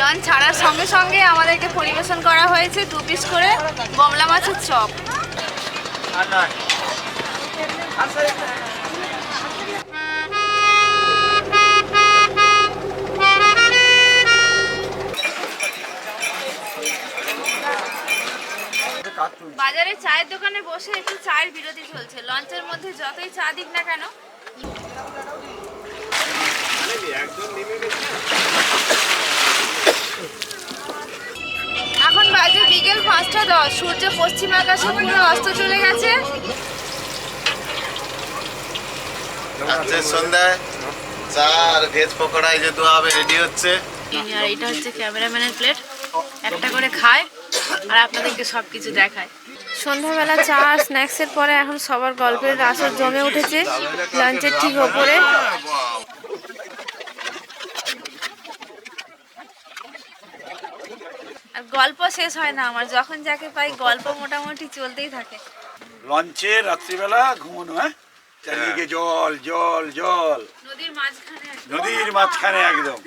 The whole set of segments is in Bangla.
লঞ্চ ছাড়ার সঙ্গে সঙ্গে আমাদেরকে পরিবেশন করা হয়েছে দু পিস করে বমলা মাছের চপ। বাজারে চায়ের দোকানে বসে একটু চায়ের বিরতি চলছে। লঞ্চের মধ্যে যতই চা দিক না কেন এখন বাজে বিকেল পাঁচটা দশ সূর্য পশ্চিম আকাশে পুরো অস্ত চলে গেছে। আজকে সন্ধ্যায় চা আর ভেজ পকোড়া এই যে দোয়া হবে রেডি হচ্ছে। আর এটা হচ্ছে ক্যামেরাম্যানের প্লেট একটা করে খায় আর আপনাদেরকে সব কিছু দেখায়। সন্ধ্যাবেলা চা আর স্ন্যাক্সের পরে এখন সবার গল্পের আসর জমে উঠেছে। লাঞ্চের ঠিক ওপরে। আর গল্প শেষ হয় না আমার যখন যাকে পাই গল্প মোটামুটি চলতেই থাকে। লঞ্চে রাত্রিবেলা ঘুমানো হ্যাঁ? চারিদিকে জল জল জল। নদীর মাঝখানে নদীর মাঝখানে একদম।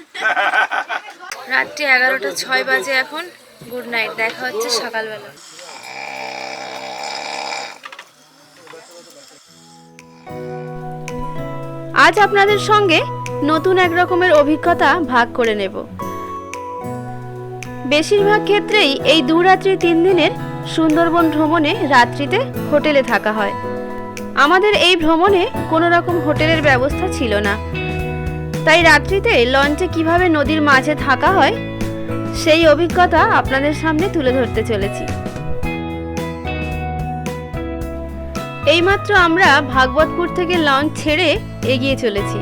রাত্রি এগারোটা ছয় বাজে এখন। গুড নাইট দেখা হচ্ছে সকালবেলা। আজ আপনাদের সঙ্গে নতুন এক রকমের অভিজ্ঞতা ভাগ করে নেব। বেশিরভাগ ক্ষেত্রেই এই দু রাত্রি তিন দিনের সুন্দরবন ভ্রমণে রাত্রিতে হোটেলে থাকা হয়। আমাদের এই ভ্রমণে কোনো রকম হোটেলের ব্যবস্থা ছিল না। তাই রাত্রিতে লঞ্চে কীভাবে নদীর মাঝে থাকা হয়, সেই অভিজ্ঞতা আপনাদের সামনে তুলে ধরতে চলেছি। এইমাত্র আমরা ভাগবতপুর থেকে লঞ্চ ছেড়ে এগিয়ে চলেছি।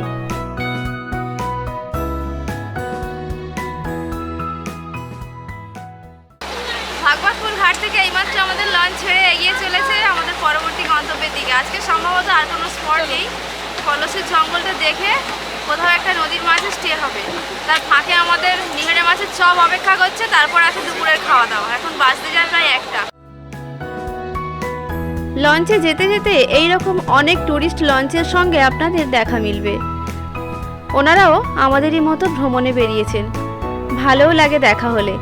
দিকে আজকে সম্ভবত আর কোনো স্পট নেই। কলসের জঙ্গলটা দেখে কোথাও একটা নদীর মাঝে স্টে হবে। তার ফাঁকে আমাদের নিহেড়ে মাছের চপ অপেক্ষা করছে, তারপর আছে দুপুরের খাওয়া দাওয়া এখন বাজতে যায় প্রায় একটা। লঞ্চে যেতে যেতে এই রকম অনেক ট্যুরিস্ট লঞ্চের সঙ্গে আপনাদের দেখা মিলবে। ওনারাও আমাদেরই মতো ভ্রমণে বেরিয়েছেন। ভালোও লাগে দেখা হলে।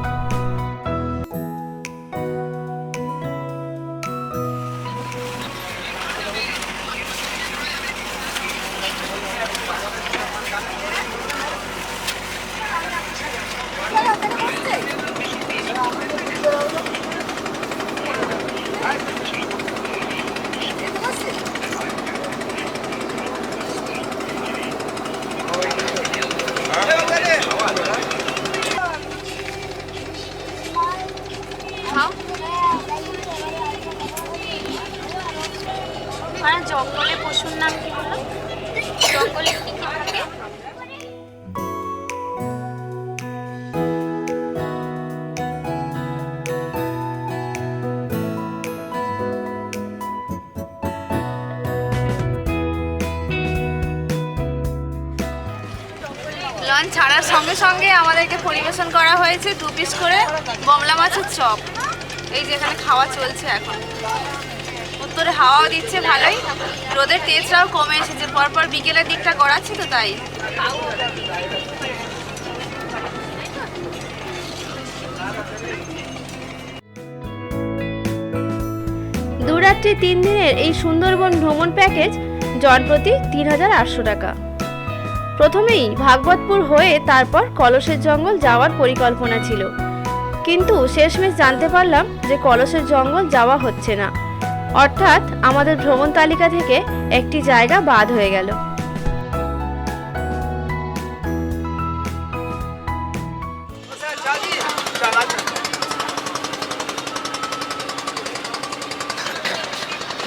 পরিবেশন করা হয়েছে দু পিস করে বমলা মাছের চপ। এই যে এখানে খাওয়া চলছে এখন। উত্তরে হাওয়াও দিচ্ছে ভালোই। রোদের তেজটাও কমে এসেছে। পরপর বিকেলের দিকটা গড়াচ্ছে তো তাই। দু রাত্রি তিন দিনের এই সুন্দরবন ভ্রমণ প্যাকেজ জনপ্রতি তিন হাজার আটশো টাকা। প্রথমেই ভাগবতপুর হয়ে তারপর কলসের জঙ্গল যাওয়ার পরিকল্পনা ছিল। কিন্তু শেষমেশ জানতে পারলাম যে কলসের জঙ্গল যাওয়া হচ্ছে না। অর্থাৎ আমাদের ভ্রমণ তালিকা থেকে একটি জায়গা বাদ হয়ে গেল।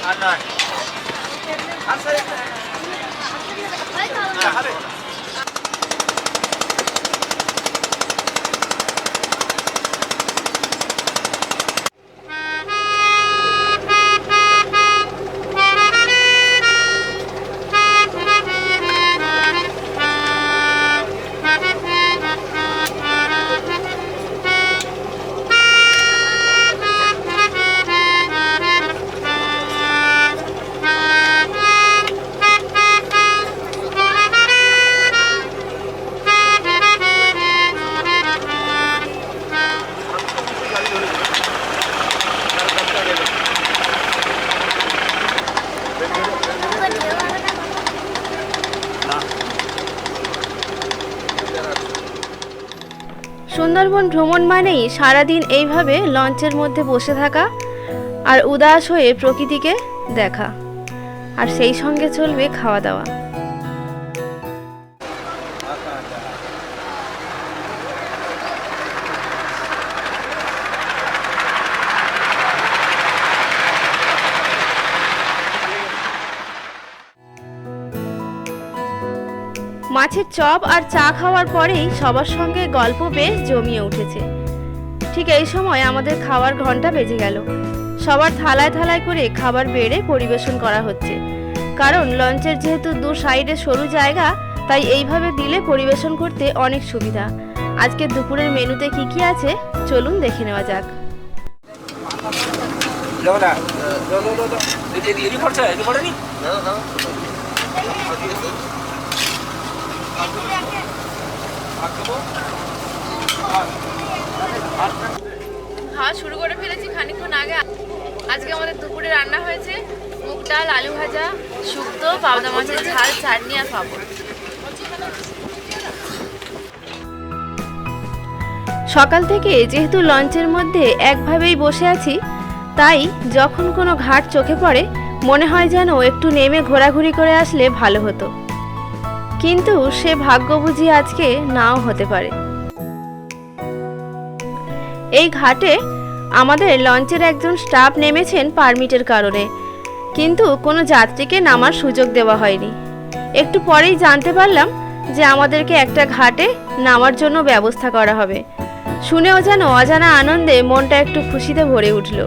আর নয়। সুন্দরবন ভ্রমণ মানেই সারাদিন এইভাবে লঞ্চের মধ্যে বসে থাকা আর উদাস হয়ে প্রকৃতিকে দেখা। আর সেই সঙ্গে চলবে খাওয়া দাওয়া। মাছের চপ আর চা খাওয়ার পরেই সবার সঙ্গে গল্প বেশ জমিয়ে উঠেছে ঠিক এই সময় আমাদের খাওয়ার ঘণ্টা বেজে গেল সবার থালায় থালায় করে খাবার বেড়ে পরিবেশন করা হচ্ছে কারণ লঞ্চের যেহেতু দু সাইডে সরু জায়গা তাই এইভাবে দিলে পরিবেশন করতে অনেক সুবিধা আজকে দুপুরের মেনুতে কি কি আছে চলুন দেখে নেওয়া যাক না এদিকে পড়ছে এদিকে পড়েনি খাওয়া শুরু করে ফেলেছি খানিকক্ষণ আগে। আজকে আমাদের দুপুরে রান্না হয়েছে মুগ ডাল, আলু ভাজা, শুক্তো, পাবদা মাছের ঝাল, চাটনি আর পাঁপড়। সকাল থেকে যেহেতু লঞ্চের মধ্যে একভাবেই বসে আছি, তাই যখন কোনো ঘাট চোখে পড়ে, মনে হয় যেন একটু নেমে ঘোরাঘুরি করে আসলে ভালো হতো। কিন্তু সে ভাগ্য বুঝি আজকে নাও হতে পারে। এই ঘাটে আমাদের লঞ্চের একজন স্টাফ নেমেছেন পারমিটের কারণে। কিন্তু কোনো যাত্রীকে নামার সুযোগ দেওয়া হয়নি। একটু পরেই জানতে পারলাম যে আমাদেরকে একটা ঘাটে নামার জন্য ব্যবস্থা করা হবে। শুনেও যেন অজানা আনন্দে মনটা একটু খুশিতে ভরে উঠল।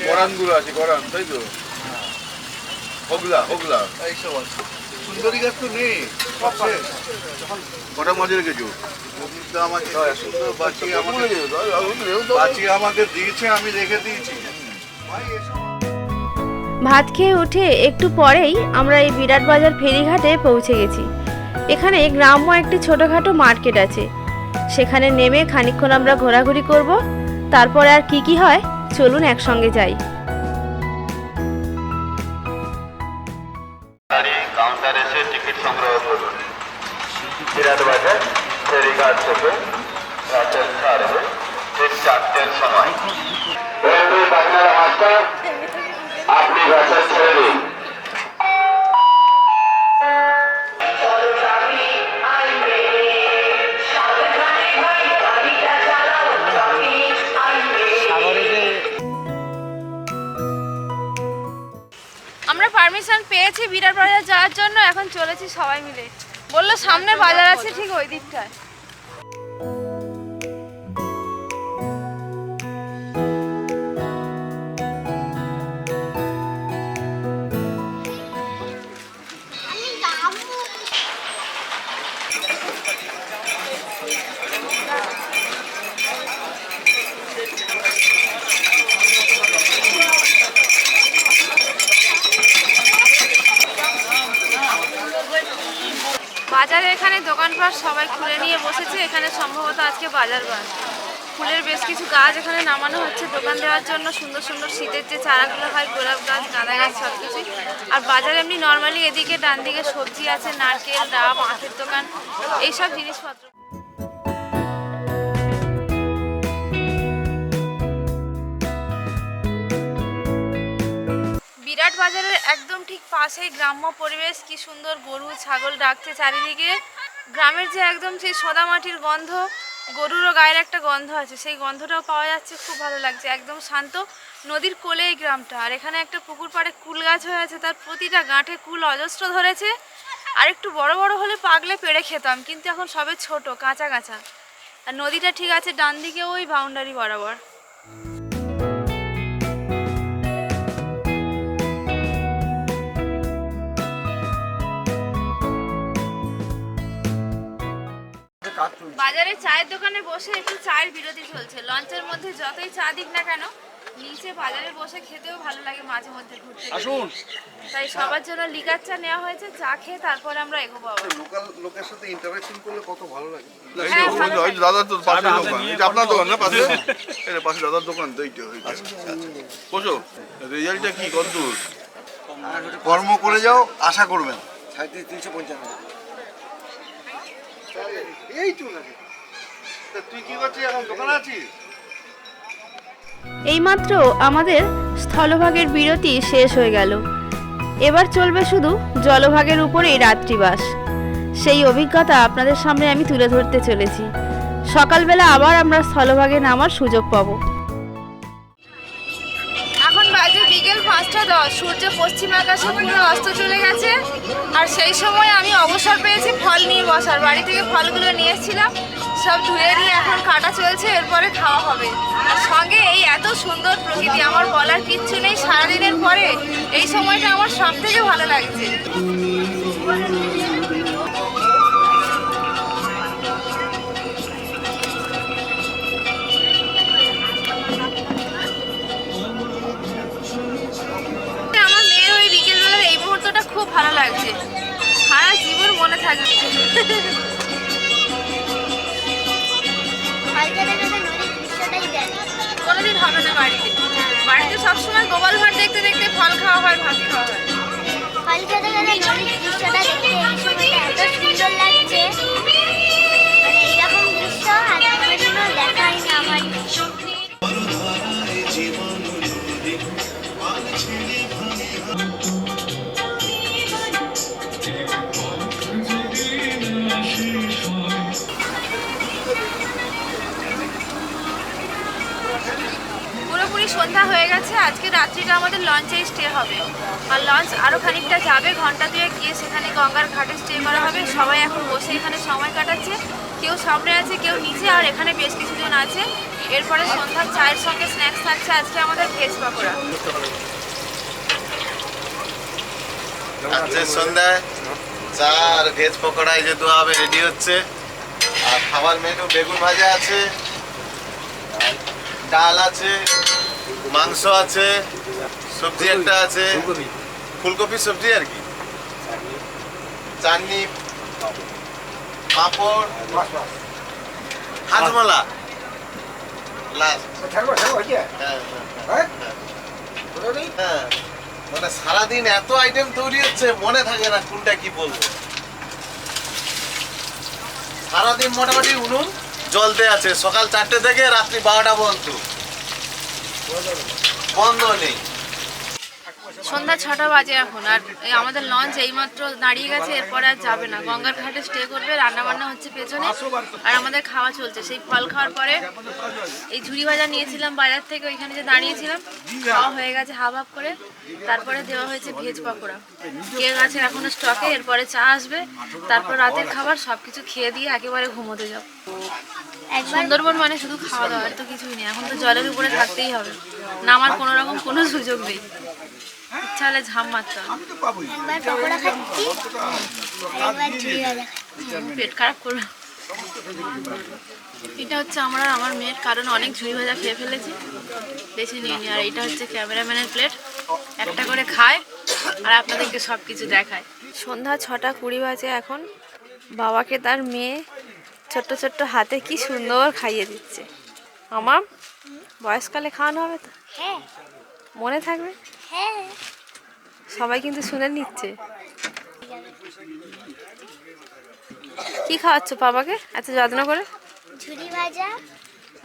গরানগুলো আছে গরান তাই তো? হগলা হগলা। এইসব আছে সুন্দরী গাছ তো নেই সব শেষ কটা মাঝে রেখেছো আমাকে আমাকে দিয়েছে আমি রেখে দিয়েছি। ভাত খেয়ে উঠে একটু পরেই আমরা এই বিরাট বাজার ফেরিঘাটে পৌঁছে গেছি। এখানে গ্রাম্য একটি ছোটোখাটো মার্কেট আছে। সেখানে নেমে খানিক্ষণ আমরা ঘোরাঘুরি করব। তারপরে আর কি কি হয়, চলুন একসঙ্গে যাই। ফুলের বেশ কিছু গাছ এখানে নামানো হচ্ছে। দোকান দেওয়ার জন্য সুন্দর সুন্দর শীতের যে চারাগুলো হয়, গোলাপ গাছ, গাঁদা গাছ সব কিছুই আর বাজারে এমনি নর্মালি এদিকে ডান দিকে সবজি আছে, নারকেল, ডাব, আখের দোকান, এইসব জিনিসপত্র। বিরাট বাজারের একদম ঠিক পাশেই গ্রাম্য পরিবেশ, কি সুন্দর গরু, ছাগল ডাকছে চারিদিকে। গ্রামের যে একদম সেই সোদা মাটির গন্ধ গরুরও গায়ের একটা গন্ধ আছে। সেই গন্ধটাও পাওয়া যাচ্ছে, খুব ভালো লাগছে। একদম শান্ত নদীর কোলে এই গ্রামটা। আর এখানে একটা পুকুর পাড়ে কুল গাছ হয়ে আছে, তার প্রতিটা গাঁঠে কুল অজস্র ধরেছে। আর একটু বড় বড় হলে পাগলে পেড়ে খেতাম, কিন্তু এখন সবে ছোট, কাঁচা কাঁচা। আর নদীটা ঠিক আছে ডান দিকে ওই বাউন্ডারি বরাবর। বাজারে চায়ের দোকানে বসে একটু চায়ের বিরতি চলছে। লঞ্চের মধ্যে যতই চা দিক না কেন নিচে বাজারে বসে খেতেও ভালো লাগে মাঝে মধ্যে ঘুরতে। আসুন। তাই সবার জন্য লিকার চা নেওয়া হয়েছে চা খেয়ে তারপরে আমরা এগোবো আবার। লোকাল লোকের সাথে ইন্টারাকশন করলে কত ভালো লাগে? হ্যাঁ, যে দাদার তো পাশে দোকান। এটা আপনার কথা দোকান না পাশে? বলব। এটা পাশে দাদার দোকান তো এইটা ওইটা বসো। রেজাল্টটা কি? কত দূর? কর্ম করে যাও আশা করবেন। তিনশো পঞ্চান্ন। এই এইমাত্র আমাদের স্থলভাগের বিরতি শেষ হয়ে গেল। এবার চলবে শুধু জলভাগের উপরেই রাত্রিবাস। সেই অভিজ্ঞতা আপনাদের সামনে আমি তুলে ধরতে চলেছি। সকালবেলা আবার আমরা স্থলভাগে নামার সুযোগ পাবো। পাঁচটা দশ, সূর্য পশ্চিম আকাশে পুরো অস্ত চলে গেছে। আর সেই সময় আমি অবসর পেয়েছি ফল নিয়ে বসার। বাড়ি থেকে ফলগুলো নিয়েছিলাম সব ধুয়ে নিয়ে এখন কাটা চলছে, এরপরে খাওয়া হবে। আর সঙ্গে এই এত সুন্দর প্রকৃতি, আমার বলার কিচ্ছু নেই, সারাদিনের পরে এই সময়টা আমার সব থেকে ভালো লাগছে। খুব ভালো লাগছে। সারা জীবন মনে থাকবে। কোনোদিন হবে না বাড়িতে। বাড়িতে সবসময় গোপাল ভাট দেখতে দেখতে ফল খাওয়া হয়, ভাত খাওয়া হয়। নদীর দৃশ্যটা দেখতে এত সুন্দর লাগছে। সন্ধ্যা হয়ে গেছে, আজকে রাত্রিটা আমাদের লঞ্চেই স্টে হবে। আর লঞ্চ আরও খানিকটা যাবে, ঘণ্টা দুয়ে গিয়ে সেখানে গঙ্গার ঘাটে স্টে করা হবে। সবাই এখন বসে এখানে সময় কাটাচ্ছে। কেউ সামনে আছে, কেউ নিচে, আর এখানে বেশ কিছুজন আছে। এরপরে সন্ধ্যার চায়ের সঙ্গে স্ন্যাক্স থাকছে, আজকে আমাদের ভেজ পাকোড়া। আজকে সন্ধ্যায় চা আর ভেজ পকোড়া এই হবে রেডি হচ্ছে। আর খাবার মেনু বেগুন ভাজা আছে ডাল আছে। মাংস আছে সবজি একটা আছে। ফুলকপি। সবজি আর কি? চাটনি পাঁপড় হাজমলা হ্যাঁ হ্যাঁ। মানে সারাদিন এত আইটেম তৈরি হচ্ছে মনে থাকে না কোনটা কি বলব। সারাদিন মোটামুটি উনুন জ্বলতে আছে। সকাল চারটে থেকে রাত্রি বারোটা পর্যন্ত। বন্ধ নেই সন্ধ্যা ছটা বাজে এখন আর আমাদের লঞ্চ এইমাত্র দাঁড়িয়ে গেছে এরপরে আর যাবে না। গঙ্গার ঘাটে স্টে করবে রান্না বান্না হচ্ছে পেছনে আর আমাদের খাওয়া চলছে। সেই ফল খাওয়ার পরে এই ঝুড়ি ভাজা নিয়েছিলাম বাজার থেকে ওইখানে যে দাঁড়িয়েছিলাম খাওয়া হয়ে গেছে হাফ হাফ করে। তারপরে দেওয়া হয়েছে ভেজ পাকোড়া। কেক আছে এখনও স্টকে এরপরে চা আসবে তারপর রাতের খাবার সব কিছু খেয়ে দিয়ে একেবারে ঘুমোতে যাব সুন্দরবন মানে শুধু খাওয়া দাওয়া তো কিছুই নেই। এখন তো জলের উপরে থাকতেই হবে। নামার কোনো রকম কোনো সুযোগ নেই। ইচ্ছা হলে ঝাম মারতে একবার পকোড়া খাচ্ছি। একবার পেট খারাপ করবে। এটা হচ্ছে আমরা আমার মেয়ের কারণ অনেক ঝুড়ি ভাজা খেয়ে ফেলেছি। বেশি নিয়ে আর এটা হচ্ছে ক্যামেরাম্যানের প্লেট। একটা করে খায় আর আপনাদেরকে সব কিছু দেখায়। সন্ধ্যা ছটা কুড়ি বাজে এখন। বাবাকে তার মেয়ে ছোট্ট ছোট্ট হাতে কি সুন্দর খাইয়ে দিচ্ছে। আমার বয়সকালে খাওয়ানো হবে তো? হ্যাঁ। মনে থাকবে? হ্যাঁ। সবাই কিন্তু শুনে নিচ্ছে। কি খাওয়াচ্ছ বাবাকে? এত যত্ন করে? ঝুড়ি ভাজা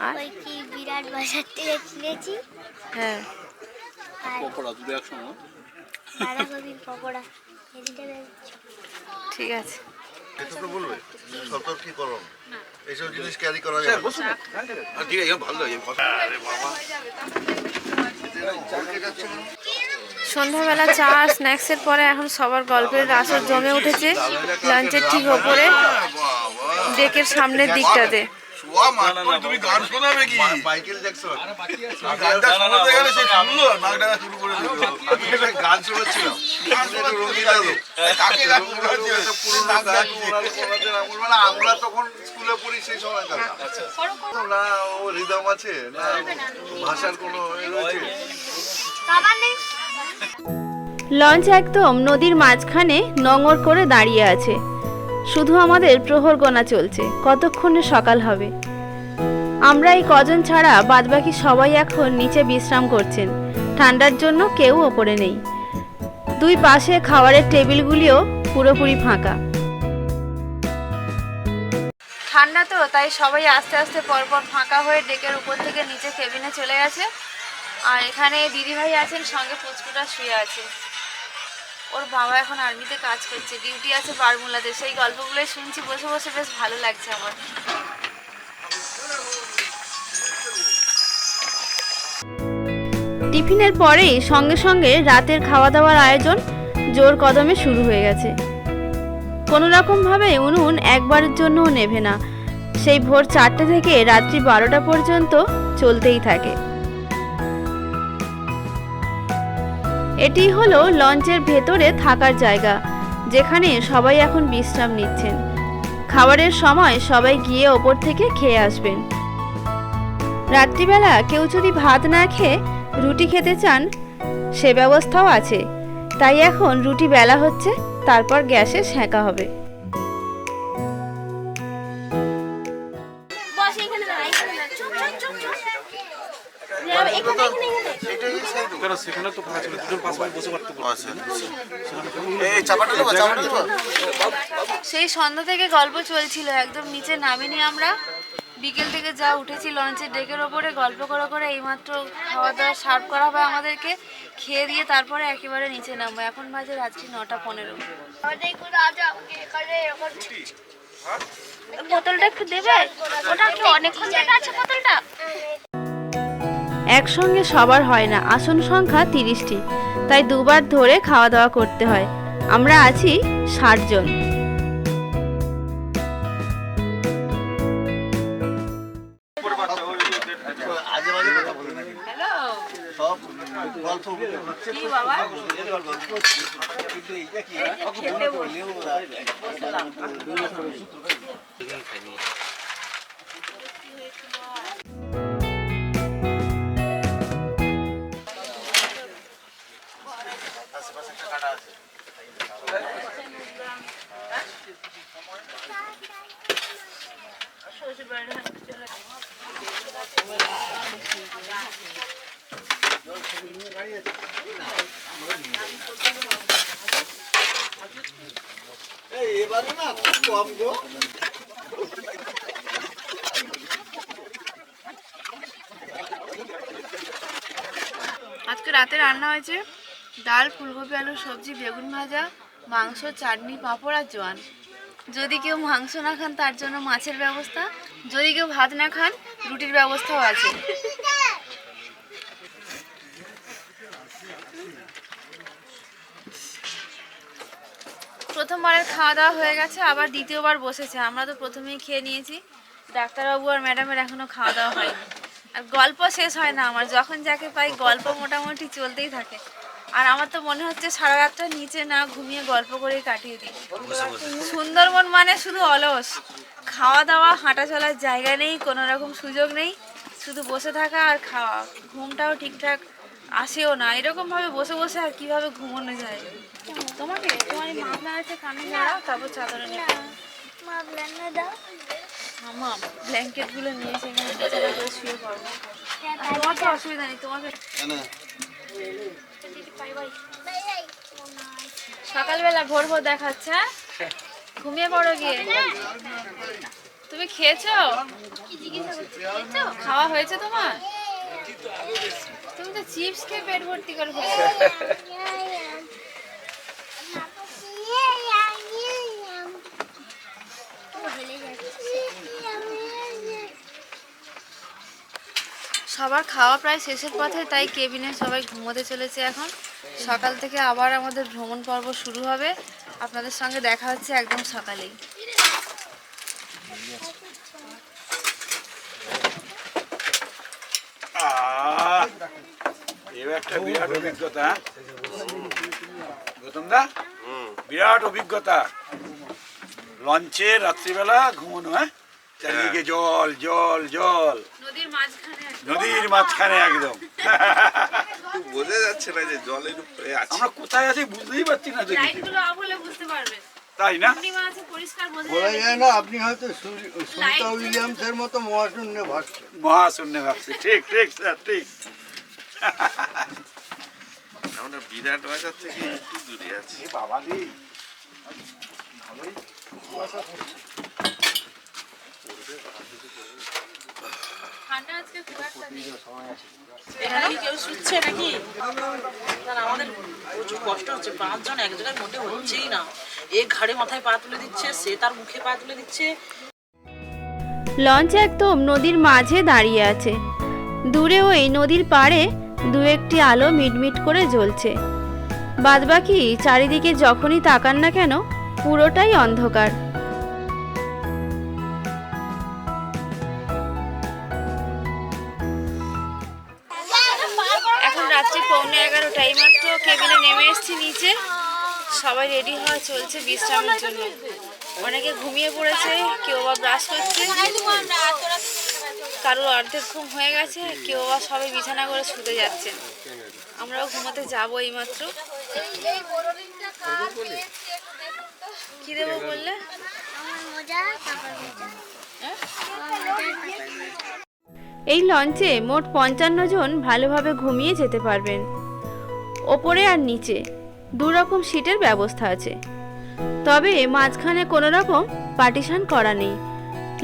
আর? ওই কি বিরাট বাজার থেকে কিনেছি। হ্যাঁ। পকোড়া দুটো একসঙ্গে। বাঁধাকপির পকোড়া ভেজিটেবল। ঠিক আছে। এটা তো বলবে সতর্ক করো এইসব জিনিস ক্যারি করা যায় আর ঠিক আছে ভালো লাগে। সন্ধ্যাবেলা চা আর স্ন্যাক্সের পরে এখন সবার গল্পের আসর জমে উঠেছে। লাঞ্চের ঠিক ওপরে ডেকের সামনের দিকটাতে। আমরা তখন স্কুলে পড়ি সেই সময় না ও রিদম আছে না? ভাষার কোনো রয়েছে? লঞ্চ একদম নদীর মাঝখানে নোঙর করে দাঁড়িয়ে আছে। শুধু আমাদের প্রহর গোনা চলছে। কতক্ষণে সকাল হবে? আমরা এই কজন ছাড়া বাদবাকি সবাই এখন নিচে বিশ্রাম করছেন। ঠান্ডার জন্য কেউ ওপরে নেই। দুই পাশে খাবারের টেবিলগুলিও পুরোপুরি ফাঁকা। ঠান্ডা তো, তাই সবাই আস্তে আস্তে পরপর ফাঁকা হয়ে ডেকের উপর থেকে নিচে কেবিনে চলে গেছে। আর এখানে দিদিভাই আছেন, সঙ্গে পুচকুটা শুয়ে আছে। ওর বাবা এখন আর্মিতে কাজ করছে, ডিউটি আছে বারমুলাতে সেই গল্পগুলোই শুনছি, বসে বসে বেশ ভালো লাগছে আমার। টিফিনের পরেই সঙ্গে সঙ্গে রাতের খাওয়া দাওয়ার আয়োজন জোর কদমে শুরু হয়ে গেছে। কোনো রকমভাবে উনুন একবারের জন্যও নেভে না। সেই ভোর চারটে থেকে রাত্রি বারোটা পর্যন্ত চলতেই থাকে। এটি হলো লঞ্চের ভেতরে থাকার জায়গা, যেখানে সবাই এখন বিশ্রাম নিচ্ছেন। খাবারের সময় সবাই গিয়ে ওপর থেকে খেয়ে আসবেন। রাত্রিবেলা কেউ যদি ভাত না খেয়ে রুটি খেতে চান, সে ব্যবস্থাও আছে। তাই এখন রুটি বেলা হচ্ছে, তারপর গ্যাসে সেঁকা হবে। এখানে। চাপাটা দেবো সেই সন্ধ্যা থেকে গল্প চলছিল একদম নিচে নামিনি আমরা। বিকেল থেকে যা উঠেছি লঞ্চের ডেকের ওপরে গল্প করে করে এইমাত্র খাওয়া দাওয়া সার্ভ করা হবে আমাদেরকে। খেয়ে দিয়ে তারপরে একেবারে নিচে নামবো। এখন বাজে রাত্রি নটা পনেরো। বোতলটা একটু দেবে? ওটা কি অনেকক্ষণ আছে বোতলটা? একসঙ্গে সবার হয় না। আসন সংখ্যা তিরিশটি। তাই দুবার ধরে খাওয়া দাওয়া করতে হয়। আমরা আছি ষাট জন। এবারে না কম গো। আজকে রাতে রান্না হয়েছে ডাল, ফুলকপি, আলু, সবজি, বেগুন ভাজা, মাংস, চাটনি, পাঁপড় আর জোয়ান। যদি কেউ মাংস না খান, তার জন্য মাছের ব্যবস্থা। যদি কেউ ভাত না খান, রুটির ব্যবস্থাও আছে। প্রথমবারের খাওয়া দাওয়া হয়ে গেছে, আবার দ্বিতীয়বার বসেছে। আমরা তো প্রথমেই খেয়ে নিয়েছি। ডাক্তারবাবু আর ম্যাডামের এখনও খাওয়া দাওয়া হয়নি। আর গল্প শেষ হয় না আমার, যখন যাকে পাই গল্প মোটামুটি চলতেই থাকে। আর আমার তো মনে হচ্ছে সারা রাতটা নিচে না ঘুমিয়ে গল্প করেই কাটিয়ে দিই। সুন্দরবন মানে শুধু অলস। খাওয়া দাওয়া, হাঁটা চলার জায়গা নেই, কোনো রকম সুযোগ নেই। শুধু বসে থাকা আর খাওয়া। ঘুমটাও ঠিকঠাক আসেও না। এরকমভাবে বসে বসে আর কীভাবে ঘুমানো যায়? তোমাকে? তোমার এই মামলা আছে কানে নাড়াও তারপর চাদরে নিয়ে মা ব্লেন্ডার দাও। মামা ব্ল্যাঙ্কেটগুলো নিয়ে এসে এখানে বিছানা করে শুয়ে পড়ব তোমার তো অসুবিধা নেই তোমাকে সকালবেলা ভোর ভোর দেখাচ্ছে হ্যাঁ? ঘুমিয়ে পড়ো গিয়ে। তুমি খেয়েছো? খাওয়া হয়েছে তোমার? তুমি তো চিপস খেয়ে পেট ভর্তি করে ফেলেছো। সবার খাওয়া প্রায় শেষের পথে তাই কেবিনে সবাই ঘুমোতে চলেছে এখন। সকাল থেকে আবার আমাদের ভ্রমণ পর্ব শুরু হবে। আপনাদের সঙ্গে দেখা হচ্ছে একদম সকালেই। এবার একটা বিরাট অভিজ্ঞতা। হ্যাঁ? বিরাট অভিজ্ঞতা। লঞ্চে রাত্রিবেলা ঘুমানো হ্যাঁ? চারিদিকে জল জল জল। নদীর মাঝখানে একদম। বোঝা যাচ্ছে না যে জলের উপরে আছে। আমরা কোথায় আছি বুঝতেই পারছি না কিছু। লাইটগুলো হলে বুঝতে পারবে। তাই না? বলা যায় না আপনি হয়তো সুনিতা উইলিয়ামসের মতো মহাশূন্যে ভাসছেন। মহাশূন্য ভাবছি ঠিক ঠিক স্যার ঠিক। আমরা বিরাট বাজার থেকে একটু দূরে আছি। বাবা রে। ঠান্ডা আজকে খুব একটা নেই। এখানে কেউ শুচ্ছে নাকি? না, না, আমাদের প্রচুর কষ্ট হচ্ছে। পাঁচজন এক জায়গায় মোটে হচ্ছেই না। এ ঘাড়ে মাথায় পা তুলে দিচ্ছে সে তার মুখে পা তুলে দিচ্ছে। লঞ্চ একদম নদীর মাঝে দাঁড়িয়ে আছে। দূরে ওই নদীর পাড়ে দু একটি আলো মিটমিট করে জ্বলছে। বাদবাকি চারিদিকে যখনই তাকান না কেন পুরোটাই অন্ধকার। সবাই রেডি হওয়া চলছে বিশ্রামের জন্য। অনেকে ঘুমিয়ে পড়েছে, কেউ বা ব্রাশ করছে। কারোর অর্ধেক ঘুম হয়ে গেছে, কেউ বা সবাই বিছানা করে শুতে যাচ্ছেন আমরাও ঘুমাতে যাব এই মাত্র কি দেবো বললে? এই লঞ্চে মোট পঞ্চান্ন জন ভালোভাবে ঘুমিয়ে যেতে পারবেন। ওপরে আর নিচে। দু রকম সিটের ব্যবস্থা আছে। তবে মাঝখানে কোনো রকম পার্টিশন করা নেই।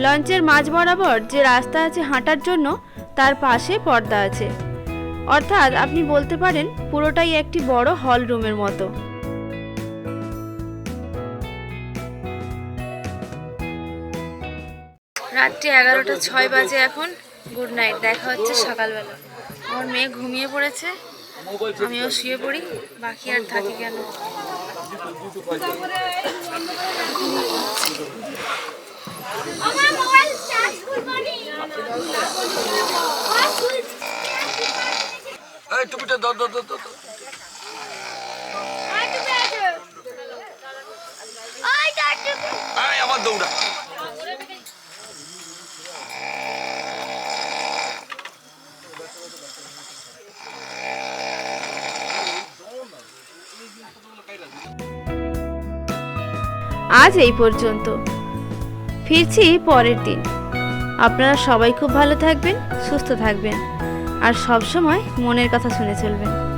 লঞ্চের মাঝ বরাবর যে রাস্তা আছে হাঁটার জন্য, তার পাশে পর্দা আছে। অর্থাৎ আপনি বলতে পারেন, পুরোটাই একটি বড় হল রুমের মতো। রাত্রি এগারোটা ছয় বাজে এখন। গুড নাইট, দেখা হচ্ছে সকালবেলা। আমার মেয়ে ঘুমিয়ে পড়েছে। আমিও শুয়ে পড়ি বাকি আর থাকি কেন? আমার মোবাইল চার্জ করবনি এই টুপিটা আমার দৌড়া। আজ এই পর্যন্ত। ফিরছি পরের দিন। আপনারা সবাই খুব ভালো থাকবেন, সুস্থ থাকবেন, আর সবসময় মনের কথা শুনে চলবেন।